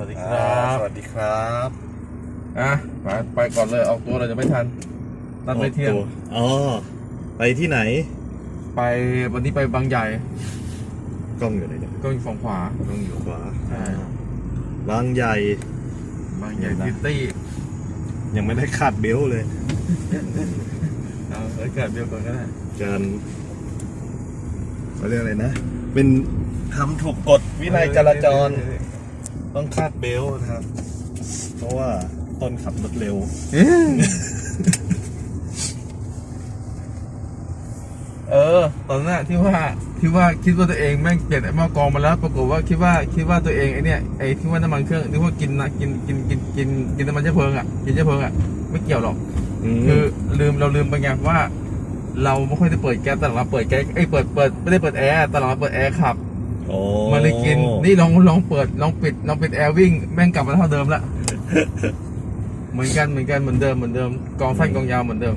วัสดีครับสวัสดีครับอะไปไปก่อนเลยออกตัวเราจะไม่ทันนัดไปเที่ยง โอ้โหอ๋อ ไปที่ไหน ไปวันนี้ไปบางใหญ่กล้องอยู่ไหนเนี่ย ก็อยู่ฝั่งขวา กล้องอยู่ขวาอ่าบางใหญ่ บางใหญ่เห็นนะซิตี้ยังไม่ได้คาดเบลต์เลย เอาเอ้ยเกิดเดียวก่อนก็ได้การเขาเรียกอะไรนะ เป็นทำถูกกฎวินัยจราจร ต้องคาดเบลต์นะครับ เพราะว่าต้นขับรถเร็ว เอ๊ะเออตอนนั้นนะที่ว่าที่ว่าคิดว่าตัวเองแม่งเปลี่ยนไอ้หม้อกรองมาแล้ว ปรากฏว่าคิดว่าคิดว่าตัวเองไอ้เนี่ยไอ้ที่ว่าน้ำมันเครื่องที่ว่ากินนะกินกินกินกินกินน้ำมันเชื้อเพลิงอะกินเชื้อเพลิงอะไม่เกี่ยวหรอก คือลืมเราลืมไปไงว่า เราไม่ค่อยได้เปิดแก๊สแต่เราเปิดแก๊สไอ้ยเปิดเปิดไม่ได้เปิดแอร์แต่เราเปิดแอร์ขับ โอ้มันเลยกิน นี่ลองลองเปิดลองปิดลองปิดแอร์วิ่งแม่งกลับมาเท่าเดิมละเหมือนกันเหมือนกันเหมือนเดิมเหมือนเดิมกองสั้นกองยาวเหมือนเดิม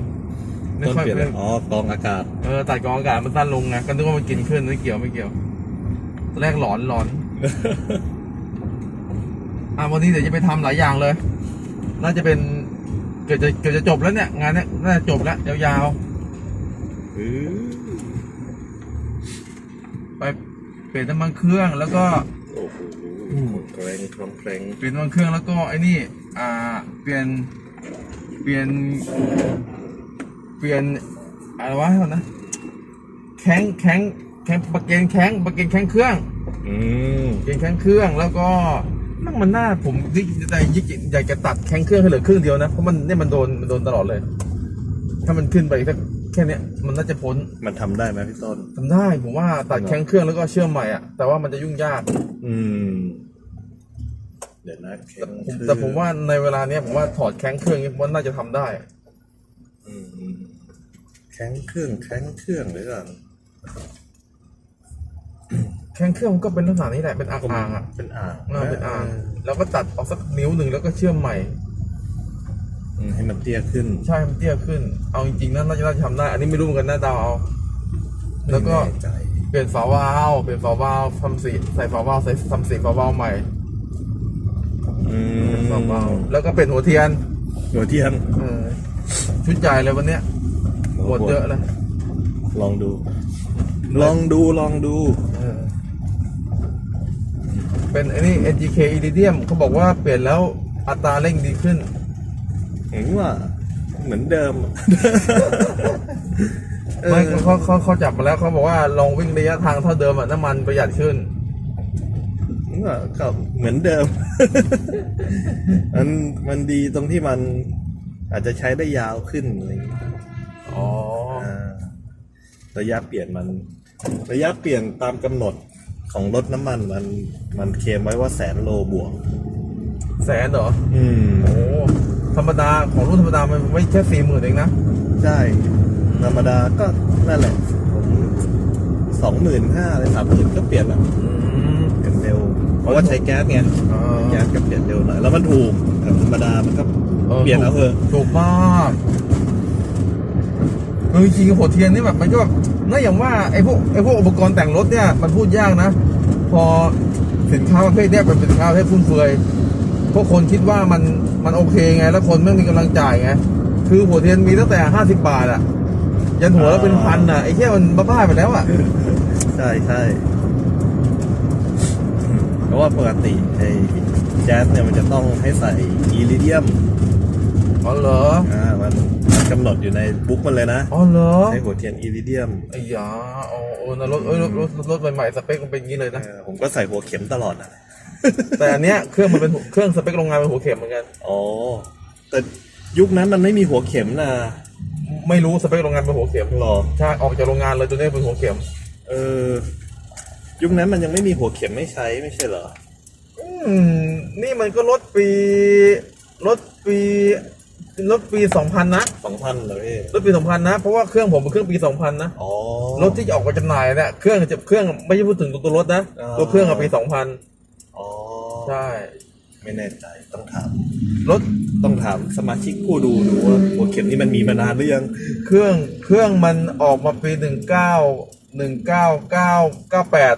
ไม่ต้นค่อยเปลี่ยนอะไรไม่อ๋อกรองอากาศ เออตัดกองอากาศมันสั้นลงไงก็นึกว่ามันกินขึ้นไม่เกี่ยวไม่เกี่ยวตอนแรกหลอนหลอน อะวันนี้เดี๋ยวจะไปทำหลายอย่างเลย น่าจะเป็น เกือบจะเกือบจะจบแล้วเนี่ย งานเนี้ยน่าจะจบแล้วยาวๆ ไป เปลี่ยนน้ำมันเครื่องแล้วก็โอ้โหแกรงครองแกรงเปลี่ยนน้ำมันเครื่องแล้วก็ไอ้นี่อ่าเปลี่ยนเปลี่ยนเปลี่ยนอะไรวะก่อนนะแข้งแข้งแข้งปะเกนแข้งปะเกนแข้งเครื่องอืมเปลี่ยนแข้งเครื่องแล้วก็นั่งมันหน้าผมที่ใจยิกอยากจะตัดแข้งเครื่องให้เหลือครึ่งเดียวนะเพราะมันเนี่ยมันโดนมันโดนตลอดเลย ถ้ามันขึ้นไปแค่ แค่เนี้ยมันน่าจะพ้นมันทำได้ไหมพี่ต้น ทำได้ผมว่าตัดแข้งเครื่องแล้วก็เชื่อมใหม่อะแต่ว่ามันจะยุ่งยาก อืม เดี๋ยวนะแข็งผมแต่ผมว่าในเวลาเนี้ยผมว่าถอดแข้งเครื่องนี้มันน่าจะทำได้อืมอืมแข็งเครื่องแข็งเครื่องหรือเปล่าแข้งเครื่องมันก็เป็นลักษณะนี้แหละเป็นอ่างๆอะเป็นอ่างเออเป็นอ่างแล้วก็ตัดออกสักนิ้วหนึ่งแล้วก็เชื่อมใหม่ อืมให้มันเตี้ยขึ้น ใช่มันเตี้ยขึ้น เอาจริงๆนั่นน่าจะน่าจะทำได้ อันนี้ไม่รู้เหมือนกันนะดาวเอา แล้วก็ ไม่น่ใจเปลี่ยนฝาวาล์วเปลี่ยนฝาวาล์วทำสีใส่ฝาวาล์วใส่ทำสีฝาวาล์วใหม่อืมฝาวาล์วแล้วก็เปลี่ยนหัวเทียนหัวเทียนเออชุดใหญ่เลยวันเนี้ยหมดเยอะเลยลองดู ลองดูลองดู เออเป็นไอ้นี่ NGK Iridium เขาบอกว่าเปลี่ยนแล้วอัตราเร่งดีขึ้น เห็นว่าเหมือนเดิมเออไม่เขาเขาเขาจับมาแล้วเขาบอกว่าลองวิ่งระยะทางเท่าเดิมอะน้ำมันประหยัดขึ้นเห็นว่าก็เหมือนเดิม มันมันดีตรงที่มันอาจจะใช้ได้ยาวขึ้นอะไรอย่างเงี้ยอ๋ออ่าระยะเปลี่ยนมัน ระยะเปลี่ยนตามกำหนดของรถน้ำมันมันมันเคลมไว้ว่าแสนโลบวก แสนเหรอ อืม โอ้ ธรรมดาของรุ่นธรรมดามันไม่แค่สี่หมื่นเองนะใช่ธรรมดาก็นั่นแหละผมสองหมื่นห้าเลยสามหมื่นก็เปลี่ยนแล้วอืมเปลี่ยนเร็ว เพราะว่าใช้แก๊สไงอ่าแก๊สก็เปลี่ยนเร็วหน่อยแล้วมันถูกแต่ธรรมดามันก็เปลี่ยนเอาเถอะถูกมากเออจริงๆหัวเทียนนี่แบบมันก็แบบน่าอย่างว่าไอ้พวกไอ้พวกอุปกรณ์แต่งรถเนี่ยมันพูดยากนะ พอสินค้าประเภทเนี้ยเป็นสินค้าประเภทฟุ่มเฟือย พวกคนคิดว่ามันมันโอเคไง แล้วคนไม่มีกำลังจ่ายไง คือหัวเทียนมีตั้งแต่ห้าสิบบาทอะยันหัวละเป็นพันอะไอ้แค่มันบ้าๆไปแล้วอะใช่ใช่เพราะว่าปกติไอ้แจ๊สเนี่ยมันจะต้องให้ใส่อีริเดียมอ๋อเหรอ อ่ามันมันกำหนดอยู่ในบุ๊กมันเลยนะ อ๋อเหรอใช้หัวเทียนอีริเดียมไอ้ยาโอ้โอ้นะรถเอ้ยรถรถรถใหม่ๆสเปคมันเป็นอย่างนี้เลยนะเออผมก็ใส่หัวเข็มตลอดนะ แต่อันเนี้ยเครื่องมันเป็นหัวเครื่องสเปคโรงงานเป็นหัวเข็มเหมือนกัน อ๋อ แต่ยุคนั้นมันไม่มีหัวเข็มนะไม่รู้สเปคโรงงานเป็นหัวเข็มหรอ ใช่ออกจากโรงงานเลยตัวนี้เป็นหัวเข็ม เออ ยุคนั้นมันยังไม่มีหัวเข็มไม่ใช้ไม่ใช่เหรอ อืม นี่มันก็รถปีรถปีรถปีสองพันนะสองพันเหรอพี่รถปีสองพันนะ เพราะว่าเครื่องผมเป็นเครื่องปีสองพันนะอ๋อรถที่จะออกมาจำหน่ายเนี่ยเครื่องจะเครื่องไม่ใช่พูดถึงตัวรถนะอ่าตัวเครื่องอะปีสองพันอ๋อ ใช่ ไม่แน่ใจต้องถาม รถต้องถามสมาชิกผู้ดูดูว่าหัวเข็มนี่มันมีมานานหรือยัง เครื่องเครื่องมันออกมาปีหนึ่งเก้าหนึ่งเก้าเก้าเก้าแปด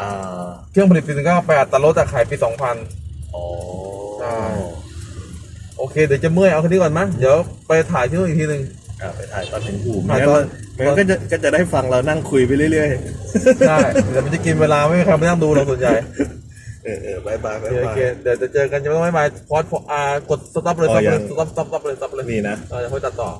อ่าเครื่องผลิตปีหนึ่งเก้าแปดแต่รถอะขายปีสองพัน อ๋อใช่ โอเคเดี๋ยวจะเมื่อยเอาคันนี้ก่อนมั้ยเดี๋ยวไปถ่ายที่นู่นอีกทีหนึ่ง อะไปถ่ายตอนถึงอู่ถ่ายแม้ตอนว่าแม้ว่าก็จะก็จะได้ฟังเรานั่งคุยไปเรื่อยใช่เดี๋ยวมันจะกินเวลาไม่มีใครมานั่งดูเราส่วนใหญ่ๆเออเออบายบายโอบายเคโอบาย เคเดี๋ยวจะเจอกันจะไม่ไม่ไม่พอดอ่ากดสต็อปเลยอ๋สอต็อปยัเลยงสต็อปสต็อปสต็อปเลยสต็อปเลยนี่นะเออเดี๋ยวค่อยตัดต่อ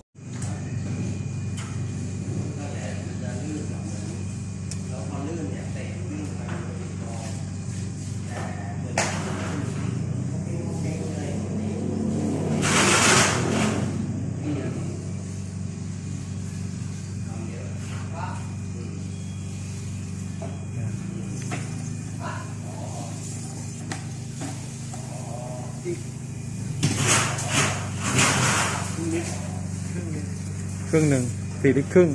รึ่งหนึ่งสี่ลิตรครึ่ง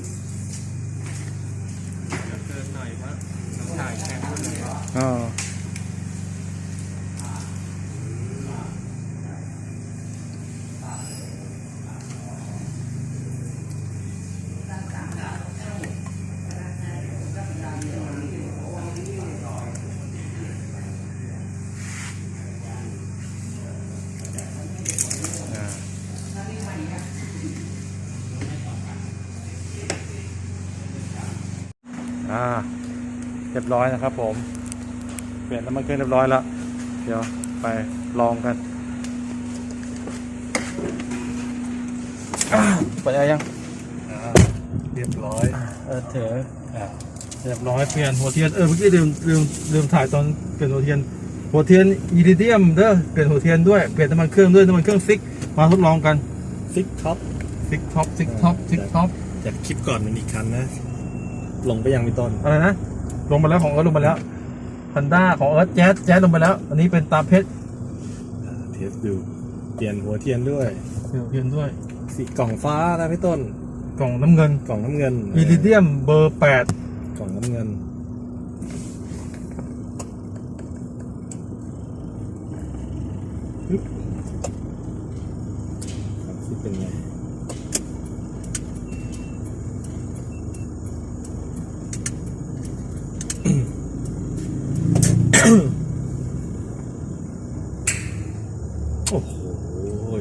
อ๋ออ่ ยบร้อยนะครับผม เปลี่ยนน้ำมันเครื่องเรียบร้อยแล้ว เดี๋ยวไปลองกันอ่าเปิดอะไรยังอ่าเรียบร้อย เออเถอะอะเรียบร้อยเปลี่ยนหัวเทียน เออเมื่อกี้ลืมลืมลืมถ่ายตอนเปลี่ยนหัวเทียน หัวเทียนอีริเดียมเด้อ เปลี่ยนหัวเทียนด้วย เปลี่ยนน้ำมันเครื่องด้วยน้ำมันเครื่องซิก มาทดลองกันซิกท็อปซิกท็อปซิกท็อปซิกท็อปจากคลิปก่อนมันอีกคันนะ ลงไปยังมีต้น อะไรนะ ลงมาแล้วของเอิร์ธลงมาแล้วพันด้าของเอิร์ธแจ๊สแจ๊สลงมาแล้ว อันนี้เป็นตาเพชรเทสดูเปลี่ยนหัวเทียนด้วยเปลี่ยนหัวเทียนด้วย สีกล่องฟ้านะพี่ต้น กล่องน้ำเงิน กล่องน้ำเงินอีริเดียมเบอร์แปด กล่องน้ำเงิน ปึ๊บครับที่เป็นไง โอ้โห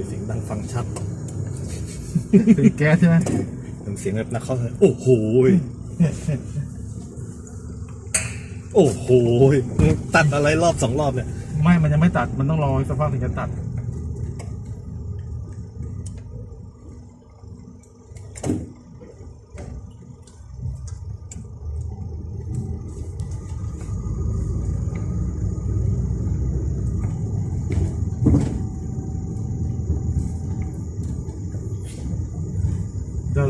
เสียงดังฟังชัด เป็นแก๊สใช่ไหมเป็นเสียงแบบนักเข้าเลยโอ้โหยโอ้โหยมึงตัดอะไรรอบสองรอบเนี่ย ไม่ มันยังไม่ตัด มันต้องรออีกสักพักถึงจะตัด เดี๋ยว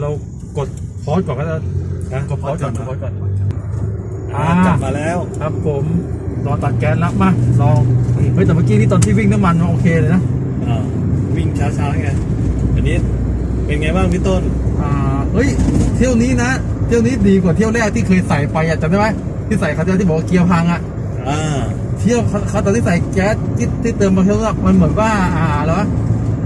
เรากดพอสก่อนก็ได้นะกดพอสก่อนกดพอสก่อนอ่าอ่ากลับมาแล้ว ครับผมรอตัดแก๊สแล้วมาลองเฮ้ยแต่เมื่อกี้นี่ตอนที่วิ่งน้ำมันมันโอเคเลยนะอ่าวิ่งช้าๆไงอันนี้เป็นไงบ้างพี่ต้น อ่า เฮ้ย เที่ยวนี้นะ เที่ยวนี้ดีกว่าเที่ยวแรกที่เคยใส่ไปอะจำได้ไหมที่ใส่คราวที่แล้วที่บอกว่าเกียร์พังอะอ่าเที่ยวเขาเขาตอนที่ใส่แก๊สที่ที่เติมมาเที่ยวแรกมันเหมือนว่า อ่าแล้วะ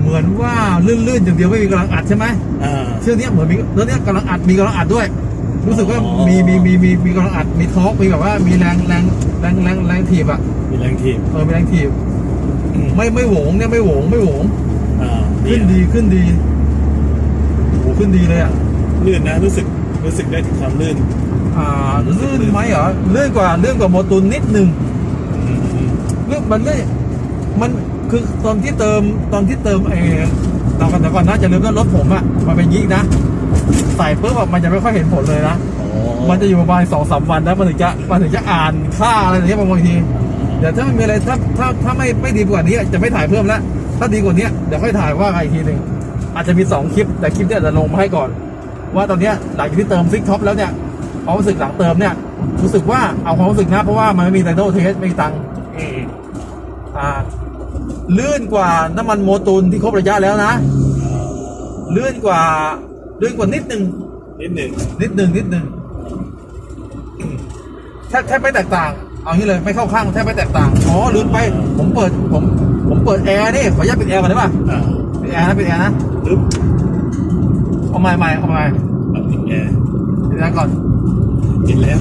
เหมือนว่าลื่นๆอย่างเดียวไม่มีกำลังอัดใช่ไหมอ่าเที่ยวเนี้ยเหมือนมีเที่ยวเนี้ยกำลังอัดมีกำลังอัดด้วย รู้สึกว่าอ๋อ มีมีมีมีมีกำลังอัดมีทอร์กมีแบบว่ามีแรงแรงแรงแรงแรงถีบอะมีแรงทีมเออมีแรงถีบไม่ไม่โหวงเนี่ยไม่โหวงไม่โหวงอ่าขึ้นดีขึ้นดีโอ้ขึ้นดีเลยอะลื่นนะรู้สึกรู้สึกได้ถึงความลื่น อ่าลื่นไหมเหรอลื่นกว่าลื่นกว่าโมตุนนิดนึง อืมอืมลื่นมันไม่ มันคือตอนที่เติมตอนที่เติมเออเรากันแต่ก่อนนะจะลืมว่ารถผมอะมันเป็นยิกนะใส่ปุ๊บอะมันจะไม่ค่อยเห็นผลเลยนะอ๋อมันจะอยู่ประมาณสองสามวันนะมันถึงจะมันถึงจะอ่านค่าอะไรอย่างเงี้ยบางทีเดี๋ยวถ้าไม่มีอะไรถ้าถ้าถ้าไม่ไม่ดีกว่านี้จะไม่ถ่ายเพิ่มแล้วถ้าดีกว่านี้เดี๋ยวค่อยถ่ายว่าไงอีกทีหนึ่งอาจจะมีสองคลิปแต่คลิปเนี้ยจะลงมาให้ก่อน ว่าตอนเนี้ยหลังจากที่เติมซิกท็อปแล้วเนี่ยความรู้สึกหลังเติมเนี่ยรู้สึกว่าเอาความรู้สึกนะเพราะว่ามันไม่มีไดโนเทสไม่มีตังค์อืมอ่า ลื่นกว่าน้ำมันโมตูนที่ครบระยะแล้วนะ ลื่นกว่าลื่นกว่านิดนึงนิดหนึ่งนิดหนึ่งนิดหนึ่งแทบแทบไม่แตกต่าง เอางี้เลยไม่เข้าข้างแทบไม่แตกต่างอ๋อลืมไป ผมเปิดผม ผมเปิดแอร์นี่ขออนุญาตปิดแอร์ก่อนได้ป่ะอ่าปิดแอร์นะปิดแอร์นะปึ๊บเอาใหม่ใหม่เอาใหม่ปรับติดแอร์ปิดแอร์ก่อน เห็นแล้ว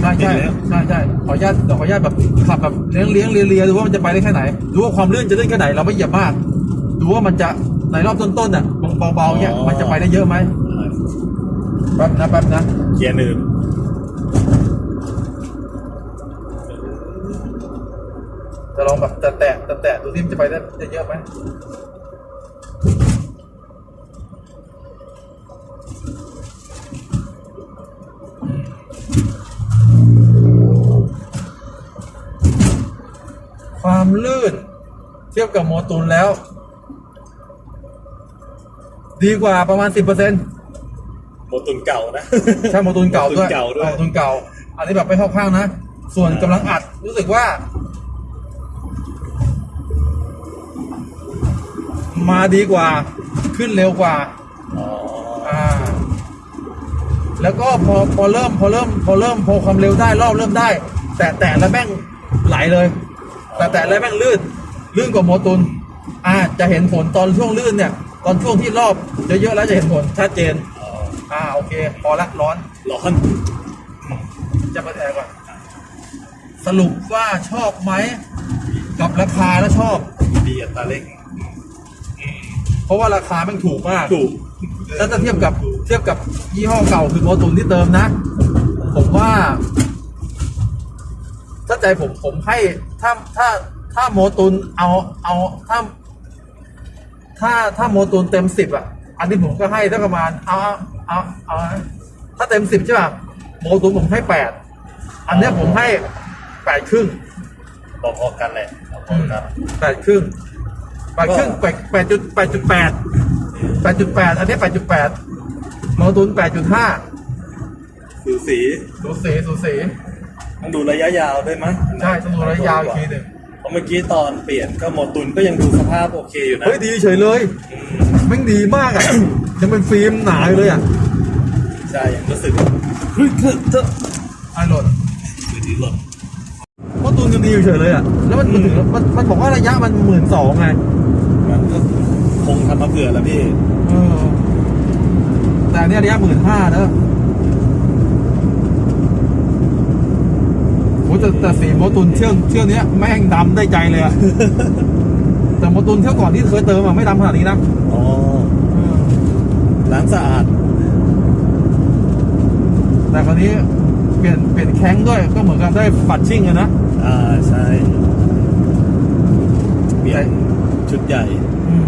ใช่ใช่เห็นแล้วใช่ใช่ขออนุญาตเดี๋ยวขออนุญาตแบบขับแบบเลี้ยงเลี้ยงเลียเลียดูว่ามันจะไปได้แค่ไหน ดูว่าความลื่นจะลื่นแค่ไหนเราไม่เหยียบมาก ดูว่ามันจะในรอบต้นๆน่ะเบาๆเนี่ยมันจะไปได้เยอะไหมแป๊บนะแป๊บนะเกียร์หนึ่งจะลองแบบแตะแตะแตะแตะดูที่มันจะไปได้จะเยอะไหม ความลื่น เทียบกับโมตุนแล้ว ดีกว่าประมาณสิบเปอร์เซ็นต์โมตุนเก่านะ ใช่โมตุนเก่าด้วยโมตุนเก่าด้วย โมตุนเก่า อันนี้แบบไม่เข้าข้างนะ ส่วนกำลังอัดรู้สึกว่า มาดีกว่าขึ้นเร็วกว่าอ๋ออ่า แล้วก็พอพอเริ่มพอเริ่มพอเริ่มพอความเร็วได้รอบเริ่มได้ แต่แต่แล้วแม่งไหลเลย แต่แต่แล้วแม่งลื่นลื่นกว่าโมตุนอ่าจะเห็นผลตอนช่วงลื่นเนี่ย ตอนช่วงที่รอบเยอะๆแล้วจะเห็นผลชัดเจนอ๋ออ่าโอเค พอละร้อนร้อนจะมาแทนก่อนสรุปว่าชอบไหมกับราคาแล้วชอบดีอัตราเร่งเพราะว่าราคาแม่งถูกมากถูกแล้วถ้าเทียบกับเทียบกับยี่ห้อเก่าคือโมตุนที่เติมนะ ผมว่า ถ้าใจผมผมให้ถ้าถ้าถ้าโมตุนเอาเอาถ้า ถ้าถ้าโมตุนเต็มสิบอะ อันนี้ผมก็ให้สักประมาณเอาเอาเอาเอาถ้าเต็มสิบใช่ป่ะโมตุนผมให้แปดอันเนี้ยผมให้แปดครึ่งพอๆกันแหละพอๆกันแปดครึ่งแปดครึ่งแปดแปดจุดแปดจุดแปดแปดจุดแปดอันนี้แปดจุดแปดโมตุนแปดจุดห้าสูสีสูสีสูสี ต้องดูระยะยาวด้วยมั้ยใช่ต้องดูระยะยาวอีกทีหนึ่งเพราะเมื่อกี้ตอนเปลี่ยนก็โมตุนก็ยังดูสภาพโอเคอยู่นะเฮ้ยดีเฉยเลยแม่งดีมากอะยังเป็นฟิล์มหนาอยู่เลยอะใช่ยังรู้สึกเฮ้ยเธอเธอไอโหลดคือดีหล่นโมตุนยังดีอยู่เฉยเลยอะแล้วมันมันถึงมันมันบอกว่าระยะมันหมื่นสองไงมันก็คงทำมาเผื่อแล้วพี่เออแต่อันเนี้ยระยะหมื่นห้าเนอะโห แต่แต่สีโมตุนเที่ยวเที่ยวเนี้ยแม่งดำได้ใจเลยอะ แต่โมตุนเที่ยวก่อนที่เคยเติมอะไม่ดำขนาดนี้นะอ๋อล้างสะอาด แต่คราวนี้เปลี่ยนเปลี่ยนแข้งด้วยก็เหมือนกันได้ปัดชิ่งอะนะอ่าใช่เปลี่ยนชุดใหญ่อืม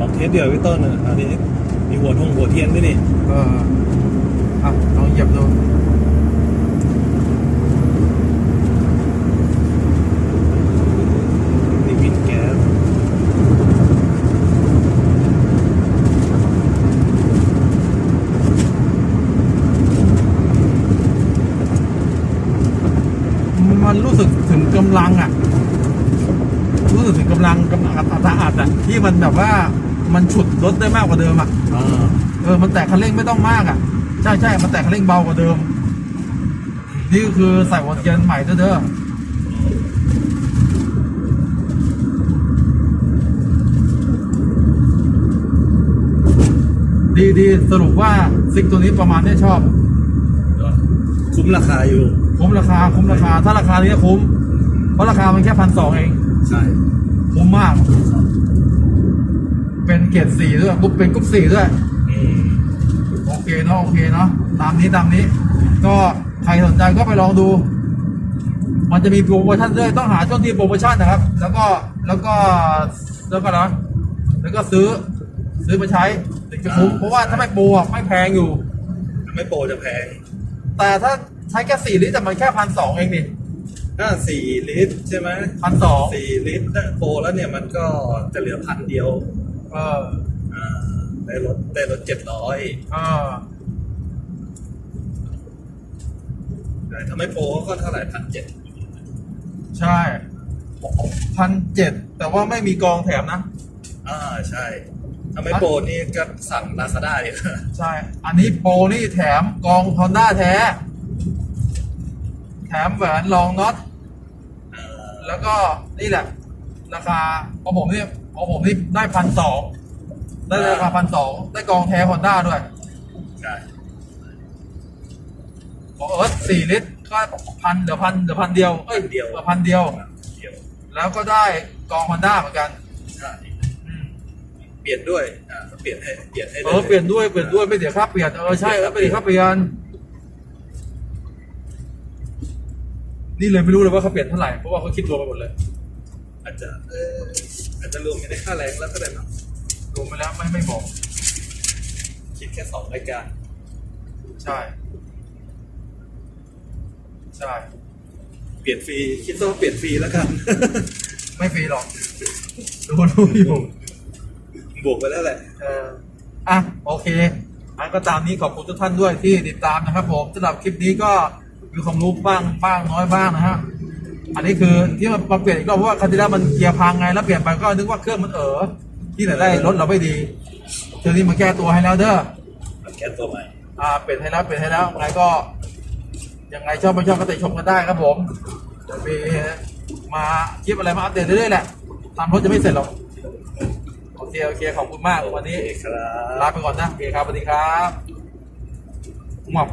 ลองเทสเดียวพี่ต้นนะอันนี้มีหัวทงหัวเทียนด้วยนี่เอออะลองเหยียบดู นี่วินแก๊ส มันรู้สึ กถึงกำลังอะรู้สึกถึงกำลังกำลังอัตราอัดอะที่มันแบบว่ามันฉุดรถได้มากกว่าเดิมอะอ่าเออมันแตะคันเร่งไม่ต้องมากอะใช่ใช่มันแตะคันเร่งเบากว่าเดิม นี่คือใส่หัวเทียนใหม่เด้อดีดีสรุปว่าซิกตัวนี้ประมาณนี้ชอบ คุ้มราคาอยู่ คุ้มราคาคุ้มราคา ถ้าราคานี้คุ้ม เพราะราคามันแค่พันสองเองใช่คุ้มมาก เป็นเกียรติสี่ด้วยกรุ๊ปเป็นกรุ๊ปสี่ด้วยอืมโอเคเนาะโอเคเนาะตามนี้ตามนี้ ก็ใครสนใจก็ไปลองดู มันจะมีโปรโมชั่นด้วยต้องหาช่วงที่โปรโมชั่นนะครับ แล้วก็แล้วก็แล้วก็นะแล้วก็ซื้อซื้อมาใช้ถึงจะคุ้มเพราะว่าถ้าไม่โปรอะไม่แพงอยู่ ไม่โปรจะแพง แต่ถ้าใช้แค่สี่ลิตรแต่มันแค่พันสองเองนี่ ถ้าสี่ลิตรใช่ไหมพันสองสี่ลิตรถ้าโปรแล้วเนี่ยมันก็จะเหลือพันเดียวเอออ่าได้รถได้รถเจ็ดร้อยเออแต่ถ้าไม่โปรก็เท่าไหร่พันเจ็ดใช่พันเจ็ดแต่ว่าไม่มีกองแถมนะ อ่าใช่ถ้าไม่โปรนี่ก็สั่งลาซาด้าเลยใช่ อันนี้โปรนี่แถมกองฮอนด้าแท้ แถมแหวนรองน็อต แล้วก็นี่แหละ ราคาของผมนี่ของผมนี่ได้พันสองได้ราคาพันสองได้กองแท้ฮอนด้าด้วยใช่ของเอิร์ธสี่ลิตรก็พันเดี๋ยวพันเดี๋ยวพันเดียวเอ้ยเดียวพันเดียว เดียว แล้วก็ได้กองฮอนด้าเหมือนกันใช่อืมเปลี่ยนด้วยอ่าเปลี่ยนให้เปลี่ยนให้เออเปลี่ยนด้วยเปลี่ยนด้วยไม่เสียค่าเปลี่ยนเออใช่เออไม่เสียค่าเปลี่ยน นี่เลยไม่รู้เลยว่าเขาเปลี่ยนเท่าไหร่เพราะว่าเขาคิดรวมไปหมดเลย อาจจะเอออาจจะรวมกันในค่าแรงแล้วก็ได้เนอะรวมไปแล้วไม่ไม่บอก คิดแค่สองรายการ ใช่ ใช่ เปลี่ยนฟรีคิดซะว่าเปลี่ยนฟรีแล้วกัน ไม่ฟรีหรอกรู้รู้อยู่บวกไปแล้วแหละเอออะโอเคอันก็ตามนี้ขอบคุณทุกท่านด้วยที่ติดตามนะครับผมสำหรับคลิปนี้ก็ มีความรู้บ้างบ้างน้อยบ้างนะฮะอันนี้คือที่มันมาเปลี่ยนอีกรอบเพราะว่าครั้งที่แล้วมันเกียร์พังไงแล้วเปลี่ยนไปก็นึกว่าเครื่องมันเออที่ไหนได้รถเราไม่ดีเทีนี้มาแก้ตัวให้แล้วเด้อมันแก้ตัวใหม่อ่าเปลี่ยนให้แล้วเปลี่ยนให้แล้วยังไงก็ยังไงชอบไม่ชอบก็ติชมกันได้ครับผมเดี๋ยวมีมาคลิปอะไรมาอัปเดตเรื่อยๆแหละตามรถจะไม่เสร็จหรอกโอเคโอเคขอบคุณมากวันนี้โอเคครับลาไปก่อนนะโอเคครับสวัสดีครับหมอบ